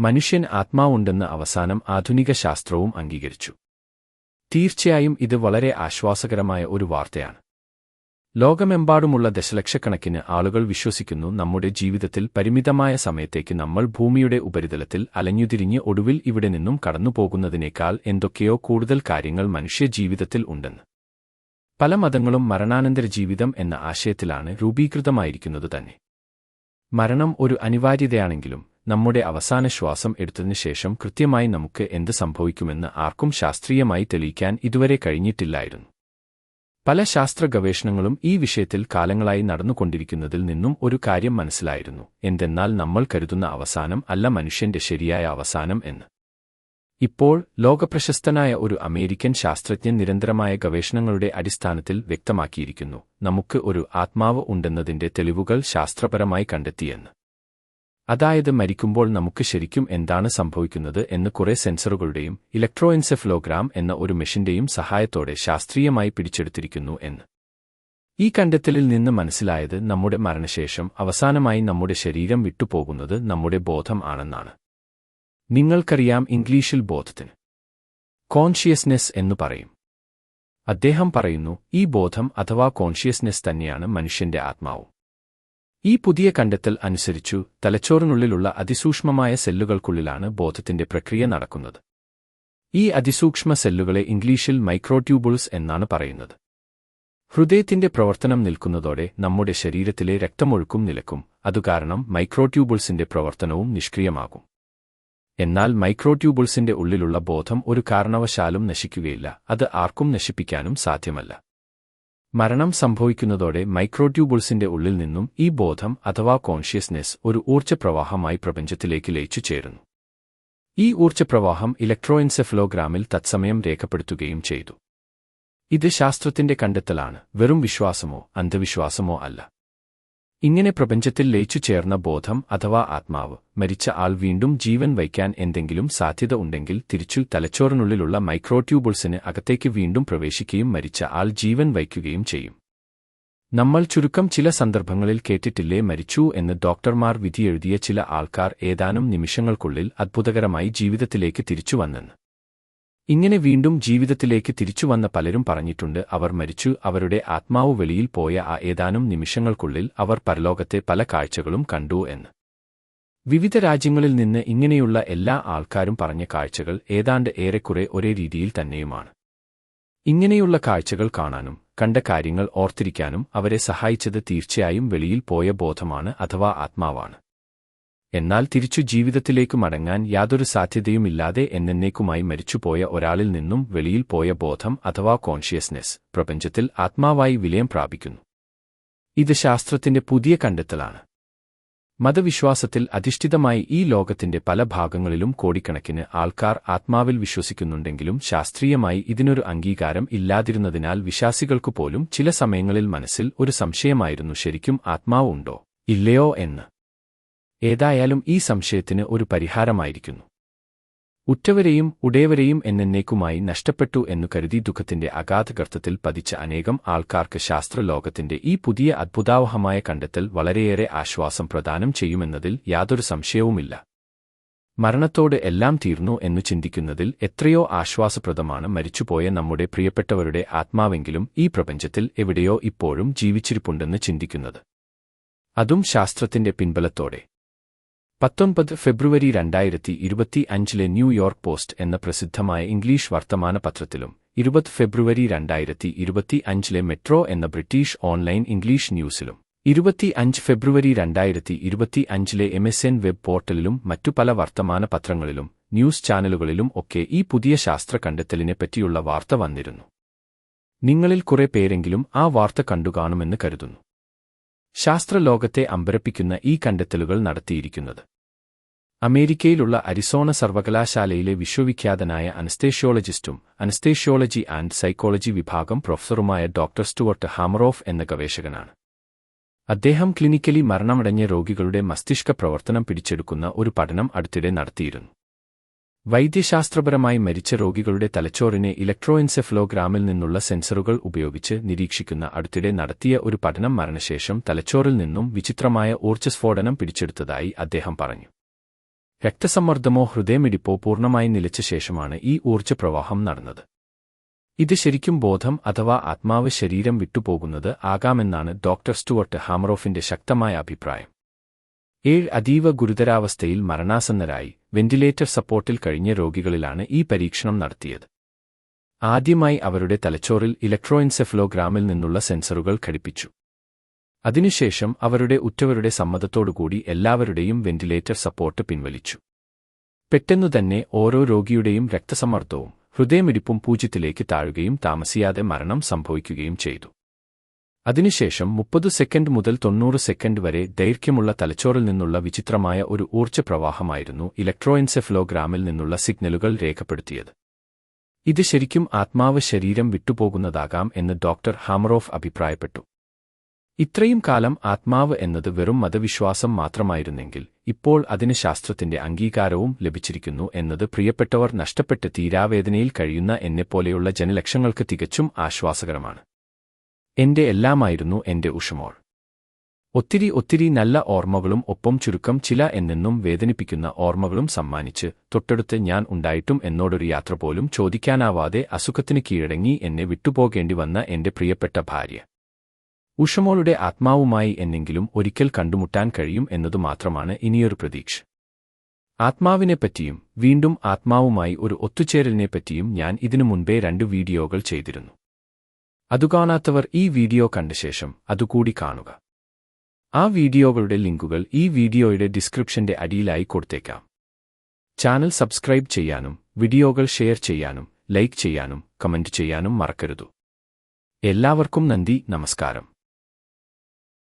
മനുഷ്യൻ ആത്മാവുണ്ടെന്ന് അവസാനം ആധുനിക ശാസ്ത്രവും അംഗീകരിച്ചു. തീർച്ചയായും ഇത് വളരെ ആശ്വാസകരമായ ഒരു വാർത്തയാണ്. ലോകമെമ്പാടുമുള്ള ദശലക്ഷക്കണക്കിന് ആളുകൾ വിശ്വസിക്കുന്നു നമ്മുടെ ജീവിതത്തിൽ പരിമിതമായ സമയത്തേക്ക് നമ്മൾ ഭൂമിയുടെ ഉപരിതലത്തിൽ അലഞ്ഞുതിരിഞ്ഞ് ഒടുവിൽ ഇവിടെ നിന്നും കടന്നുപോകുന്നതിനേക്കാൾ എന്തൊക്കെയോ കൂടുതൽ കാര്യങ്ങൾ മനുഷ്യ ജീവിതത്തിൽ ഉണ്ടെന്ന്. പല മതങ്ങളും മരണാനന്തര ജീവിതം എന്ന ആശയത്തിലാണ് രൂപീകൃതമായിരിക്കുന്നത് തന്നെ. മരണം ഒരു അനിവാര്യതയാണെങ്കിലും നമ്മുടെ അവസാന ശ്വാസം എടുത്തതിനു ശേഷം കൃത്യമായി നമുക്ക് എന്ത് സംഭവിക്കുമെന്ന് ആർക്കും ശാസ്ത്രീയമായി തെളിയിക്കാൻ ഇതുവരെ കഴിഞ്ഞിട്ടില്ലായിരുന്നു. പല ശാസ്ത്ര ഗവേഷണങ്ങളും ഈ വിഷയത്തിൽ കാലങ്ങളായി നടന്നുകൊണ്ടിരിക്കുന്നതിൽ നിന്നും ഒരു കാര്യം മനസ്സിലായിരുന്നു. എന്തെന്നാൽ നമ്മൾ കരുതുന്ന അവസാനം അല്ല മനുഷ്യന്റെ ശരിയായ അവസാനം എന്ന്. ഇപ്പോൾ ലോകപ്രശസ്തനായ ഒരു അമേരിക്കൻ ശാസ്ത്രജ്ഞൻ നിരന്തരമായ ഗവേഷണങ്ങളുടെ അടിസ്ഥാനത്തിൽ വ്യക്തമാക്കിയിരിക്കുന്നു. നമുക്ക് ഒരു ആത്മാവ് ഉണ്ടെന്നതിന്റെ തെളിവുകൾ ശാസ്ത്രപരമായി കണ്ടെത്തിയെന്ന്. അതായത് മരിക്കുമ്പോൾ നമുക്ക് ശരിക്കും എന്താണ് സംഭവിക്കുന്നത് എന്ന് കുറെ സെൻസറുകളുടെയും ഇലക്ട്രോഎൻസെഫ്ലോഗ്രാം എന്ന ഒരു മെഷീന്റെയും സഹായത്തോടെ ശാസ്ത്രീയമായി പിടിച്ചെടുത്തിരിക്കുന്നു എന്ന്. ഈ കണ്ടെത്തലിൽ നിന്ന് മനസ്സിലായത് നമ്മുടെ മരണശേഷം അവസാനമായി നമ്മുടെ ശരീരം വിട്ടുപോകുന്നത് നമ്മുടെ ബോധം ആണെന്നാണ്. നിങ്ങൾക്കറിയാം ഇംഗ്ലീഷിൽ ബോധത്തിന്. കോൺഷ്യസ്നെസ് എന്നു പറയും. അദ്ദേഹം പറയുന്നു ഈ ബോധം അഥവാ കോൺഷ്യസ്നെസ് തന്നെയാണ് മനുഷ്യന്റെ ആത്മാവും. ഈ പുതിയ കണ്ടെത്തൽ അനുസരിച്ചു തലച്ചോറിനുള്ളിലുള്ള അതിസൂക്ഷ്മമായ സെല്ലുകൾക്കുള്ളിലാണ് ബോധത്തിന്റെ പ്രക്രിയ നടക്കുന്നത്. ഈ അതിസൂക്ഷ്മ സെല്ലുകളെ ഇംഗ്ലീഷിൽ മൈക്രോട്യൂബിൾസ് എന്നാണ് പറയുന്നത്. ഹൃദയത്തിന്റെ പ്രവർത്തനം നിൽക്കുന്നതോടെ നമ്മുടെ ശരീരത്തിലെ രക്തമൊഴുക്കും നിലക്കും അതുകാരണം മൈക്രോട്യൂബിൾസിന്റെ പ്രവർത്തനവും നിഷ്ക്രിയമാകും. എന്നാൽ മൈക്രോട്യൂബിൾസിന്റെ ഉള്ളിലുള്ള ബോധം ഒരു കാരണവശാലും നശിക്കുകയില്ല അത് ആർക്കും നശിപ്പിക്കാനും സാധ്യമല്ല. മരണം സംഭവിക്കുന്നതോടെ മൈക്രോട്യൂബിൾസിന്റെ ഉള്ളിൽ നിന്നും ഈ ബോധം അഥവാ കോൺഷ്യസ്നെസ് ഒരു ഊർജപ്രവാഹമായി പ്രപഞ്ചത്തിലേക്ക് ലയിച്ചു ചേരുന്നു. ഈ ഊർജപ്രവാഹം ഇലക്ട്രോഇൻസെഫലോഗ്രാമിൽ തത്സമയം രേഖപ്പെടുത്തുകയും ചെയ്തു. ഇത് ശാസ്ത്രത്തിന്റെ കണ്ടെത്തലാണ്. വെറും വിശ്വാസമോ അന്ധവിശ്വാസമോ അല്ല. ഇങ്ങനെ പ്രപഞ്ചത്തിൽ ലയിച്ചു ചേർന്ന ബോധം അഥവാ ആത്മാവ് മരിച്ച ആൾ വീണ്ടും ജീവൻ വയ്ക്കാൻ എന്തെങ്കിലും സാധ്യത ഉണ്ടെങ്കിൽ തിരിച്ചു തലച്ചോറിനുള്ളിലുള്ള മൈക്രോട്യൂബിൾസിന് അകത്തേക്ക് വീണ്ടും പ്രവേശിക്കുകയും മരിച്ച ആൾ ജീവൻ വയ്ക്കുകയും ചെയ്യും. നമ്മൾ ചുരുക്കം ചില സന്ദർഭങ്ങളിൽ കേട്ടിട്ടില്ലേ മരിച്ചു എന്ന് ഡോക്ടർമാർ വിധിയെഴുതിയ ചില ആൾക്കാർ ഏതാനും നിമിഷങ്ങൾക്കുള്ളിൽ അത്ഭുതകരമായി ജീവിതത്തിലേക്ക് തിരിച്ചു വന്നെന്ന്. ഇങ്ങനെ വീണ്ടും ജീവിതത്തിലേക്ക് തിരിച്ചുവന്ന പലരും പറഞ്ഞിട്ടുണ്ട് അവർ മരിച്ചു അവരുടെ ആത്മാവ് വെളിയിൽ പോയ ആ ഏതാനും നിമിഷങ്ങൾക്കുള്ളിൽ അവർ പരലോകത്തെ പല കാഴ്ചകളും കണ്ടു എന്ന്. വിവിധ രാജ്യങ്ങളിൽ നിന്ന് ഇങ്ങനെയുള്ള എല്ലാ ആൾക്കാരും പറഞ്ഞ കാഴ്ചകൾ ഏതാണ്ട് ഏറെക്കുറെ ഒരേ രീതിയിൽ തന്നെയുമാണ്. ഇങ്ങനെയുള്ള കാഴ്ചകൾ കാണാനും കണ്ട കാര്യങ്ങൾ ഓർത്തിരിക്കാനും അവരെ സഹായിച്ചത് തീർച്ചയായും വെളിയിൽ പോയ ബോധമാണ് അഥവാ ആത്മാവാണ്. എന്നാൽ തിരിച്ചു ജീവിതത്തിലേക്ക് മടങ്ങാൻ യാതൊരു സാധ്യതയുമില്ലാതെ എന്നേക്കുമായി മരിച്ചുപോയ ഒരാളിൽ നിന്നും വെളിയിൽ പോയ ബോധം അഥവാ കോൺഷ്യസ്നെസ് പ്രപഞ്ചത്തിൽ ആത്മാവായി വിലയം പ്രാപിക്കുന്നു. ഇത് ശാസ്ത്രത്തിന്റെ പുതിയ കണ്ടെത്തലാണ്. മതവിശ്വാസത്തിൽ അധിഷ്ഠിതമായി ഈ ലോകത്തിന്റെ പല ഭാഗങ്ങളിലും കോടിക്കണക്കിന് ആൾക്കാർ ആത്മാവിൽ വിശ്വസിക്കുന്നുണ്ടെങ്കിലും ശാസ്ത്രീയമായി ഇതിനൊരു അംഗീകാരം ഇല്ലാതിരുന്നതിനാൽ വിശ്വാസികൾക്കു പോലും ചില സമയങ്ങളിൽ മനസ്സിൽ ഒരു സംശയമായിരുന്നു ശരിക്കും ആത്മാവുണ്ടോ ഇല്ലയോ? എന്ന്. ഏതായാലും ഈ സംശയത്തിന് ഒരു പരിഹാരമായിരിക്കുന്നു. ഉറ്റവരെയും ഉടയവരെയും എന്നേക്കുമായി നഷ്ടപ്പെട്ടു എന്നു കരുതി ദുഃഖത്തിന്റെ അഗാധഗർത്തത്തിൽ പതിച്ച അനേകം ആൾക്കാർക്ക് ശാസ്ത്രലോകത്തിന്റെ ഈ പുതിയ അദ്ഭുതാവഹമായ കണ്ടെത്തൽ വളരെയേറെ ആശ്വാസം പ്രദാനം ചെയ്യുമെന്നതിൽ യാതൊരു സംശയവുമില്ല. മരണത്തോട് എല്ലാം തീർന്നു എന്നു ചിന്തിക്കുന്നതിൽ എത്രയോ ആശ്വാസപ്രദമാണ് മരിച്ചുപോയ നമ്മുടെ പ്രിയപ്പെട്ടവരുടെ ആത്മാവെങ്കിലും ഈ പ്രപഞ്ചത്തിൽ എവിടെയോ ഇപ്പോഴും ജീവിച്ചിരിപ്പുണ്ടെന്ന് ചിന്തിക്കുന്നത്. അതും ശാസ്ത്രത്തിന്റെ പിൻബലത്തോടെ. പത്തൊൻപത് ഫെബ്രുവരി രണ്ടായിരത്തി ഇരുപത്തി അഞ്ചിലെ ന്യൂയോർക്ക് പോസ്റ്റ് എന്ന പ്രസിദ്ധമായ ഇംഗ്ലീഷ് വർത്തമാന പത്രത്തിലും ഇരുപത് ഫെബ്രുവരി രണ്ടായിരത്തി ഇരുപത്തി അഞ്ചിലെ മെട്രോ എന്ന ബ്രിട്ടീഷ് ഓൺലൈൻ ഇംഗ്ലീഷ് ന്യൂസിലും ഇരുപത്തി അഞ്ച് ഫെബ്രുവരി രണ്ടായിരത്തി ഇരുപത്തി അഞ്ചിലെ എം എസ് എൻ വെബ് പോർട്ടലിലും മറ്റു പല വർത്തമാന പത്രങ്ങളിലും ന്യൂസ് ചാനലുകളിലും ഒക്കെ ഈ പുതിയ ശാസ്ത്ര കണ്ടെത്തലിനെപ്പറ്റിയുള്ള വാർത്ത വന്നിരുന്നു. നിങ്ങളിൽ കുറെ പേരെങ്കിലും ആ വാർത്ത കണ്ടുകാണുമെന്ന് കരുതുന്നു. ശാസ്ത്രലോകത്തെ അമ്പരപ്പിക്കുന്ന ഈ കണ്ടെത്തലുകൾ നടത്തിയിരിക്കുന്നത്. അമേരിക്കയിലുള്ള അരിസോണ സർവകലാശാലയിലെ വിശ്വവിഖ്യാതനായ അനസ്തേഷ്യോളജിസ്റ്റും അനസ്തേഷ്യോളജി ആൻഡ് സൈക്കോളജി വിഭാഗം പ്രൊഫസറുമായ ഡോക്ടർ സ്റ്റുവർട്ട് ഹാമറോഫ് എന്ന ഗവേഷകനാണ്. അദ്ദേഹം ക്ലിനിക്കലി മരണമടഞ്ഞ രോഗികളുടെ മസ്തിഷ്ക പ്രവർത്തനം പിടിച്ചെടുക്കുന്ന ഒരു പഠനം അടുത്തിടെ നടത്തിയിരുന്നു. വൈദ്യശാസ്ത്രപരമായി മരിച്ച രോഗികളുടെ തലച്ചോറിനെ ഇലക്ട്രോഎൻസെഫ്ലോഗ്രാമിൽ നിന്നുള്ള സെൻസറുകൾ ഉപയോഗിച്ച് നിരീക്ഷിക്കുന്ന അടുത്തിടെ നടത്തിയ ഒരു പഠനം മരണശേഷം തലച്ചോറിൽ നിന്നും വിചിത്രമായ ഊർജസ്ഫോടനം പിടിച്ചെടുത്തതായി അദ്ദേഹം പറഞ്ഞു. രക്തസമ്മർദ്ദമോ ഹൃദയമിടിപ്പോ പൂർണമായി നിലച്ച ശേഷമാണ് ഈ ഊർജപ്രവാഹം നടന്നത്. ഇത് ശരിക്കും ബോധം അഥവാ ആത്മാവ് ശരീരം വിട്ടുപോകുന്നത് ആകാമെന്നാണ് ഡോക്ടർ സ്റ്റുവർട്ട് ഹാമറോഫിന്റെ ശക്തമായ അഭിപ്രായം. ഏഴ് അതീവ ഗുരുതരാവസ്ഥയിൽ മരണാസന്നരായി വെന്റിലേറ്റർ സപ്പോർട്ടിൽ കഴിഞ്ഞ രോഗികളിലാണ് ഈ പരീക്ഷണം നടത്തിയത്. ആദ്യമായി അവരുടെ തലച്ചോറിൽ ഇലക്ട്രോഎൻസെഫലോഗ്രാമിൽ നിന്നുള്ള സെൻസറുകൾ ഘടിപ്പിച്ചു. അതിനുശേഷം അവരുടെ ഉറ്റവരുടെ സമ്മതത്തോടുകൂടി എല്ലാവരുടെയും വെന്റിലേറ്റർ സപ്പോർട്ട് പിൻവലിച്ചു. പെട്ടെന്നുതന്നെ ഓരോ രോഗിയുടെയും രക്തസമ്മർദ്ദവും ഹൃദയമിടിപ്പും പൂജ്യത്തിലേക്ക് താഴുകയും താമസിയാതെ മരണം സംഭവിക്കുകയും ചെയ്തു. അതിനുശേഷം മുപ്പത് സെക്കൻഡ് മുതൽ തൊണ്ണൂറ് സെക്കൻഡ് വരെ ദൈർഘ്യമുള്ള തലച്ചോറിൽ നിന്നുള്ള വിചിത്രമായ ഒരു ഊർജപ്രവാഹമായിരുന്നു ഇലക്ട്രോഎൻസെഫലോഗ്രാമിൽ നിന്നുള്ള സിഗ്നലുകൾ രേഖപ്പെടുത്തിയത്. ഇത് ശരിക്കും ആത്മാവ് ശരീരം വിട്ടുപോകുന്നതാകാം എന്ന് ഡോക്ടർ ഹാമറോഫ് അഭിപ്രായപ്പെട്ടു. ഇത്രയും കാലം ആത്മാവ് എന്നത് വെറും മതവിശ്വാസം മാത്രമായിരുന്നെങ്കിൽ ഇപ്പോൾ അതിന് ശാസ്ത്രത്തിന്റെ അംഗീകാരവും ലഭിച്ചിരിക്കുന്നു എന്നത് പ്രിയപ്പെട്ടവർ നഷ്ടപ്പെട്ട് തീരാവേദനയിൽ കഴിയുന്ന എന്നെപ്പോലെയുള്ള ജനലക്ഷങ്ങൾക്ക് തികച്ചും ആശ്വാസകരമാണ്. എന്റെ എല്ലാമായിരുന്നു എന്റെ ഉഷമോൾ. ഒത്തിരി ഒത്തിരി നല്ല ഓർമ്മകളും ഒപ്പം ചുരുക്കം ചില എന്നെന്നും വേദനിപ്പിക്കുന്ന ഓർമ്മകളും സമ്മാനിച്ച് തൊട്ടടുത്ത് ഞാൻ ഉണ്ടായിട്ടും എന്നോടൊരു യാത്ര പോലും ചോദിക്കാനാവാതെ അസുഖത്തിന് കീഴടങ്ങി എന്നെ വിട്ടുപോകേണ്ടി വന്ന എന്റെ പ്രിയപ്പെട്ട ഭാര്യ. ഉഷമോളുടെ ആത്മാവുമായി എന്നെങ്കിലും ഒരിക്കൽ കണ്ടുമുട്ടാൻ കഴിയും എന്നതു മാത്രമാണ് ഇനിയൊരു പ്രതീക്ഷ. ആത്മാവിനെപ്പറ്റിയും വീണ്ടും ആത്മാവുമായി ഒരു ഒത്തുചേരലിനെപ്പറ്റിയും ഞാൻ ഇതിനു മുൻപേ രണ്ട് വീഡിയോകൾ ചെയ്തിരുന്നു. അതു കാണാത്തവർ ഈ വീഡിയോ കണ്ട ശേഷം അതുകൂടി കാണുക. ആ വീഡിയോകളുടെ ലിങ്കുകൾ ഈ വീഡിയോയുടെ ഡിസ്ക്രിപ്ഷന്റെ അടിയിലായി കൊടുത്തേക്കാം. ചാനൽ സബ്സ്ക്രൈബ് ചെയ്യാനും വീഡിയോകൾ ഷെയർ ചെയ്യാനും ലൈക്ക് ചെയ്യാനും കമന്റ് ചെയ്യാനും മറക്കരുത്. എല്ലാവർക്കും നന്ദി നമസ്കാരം.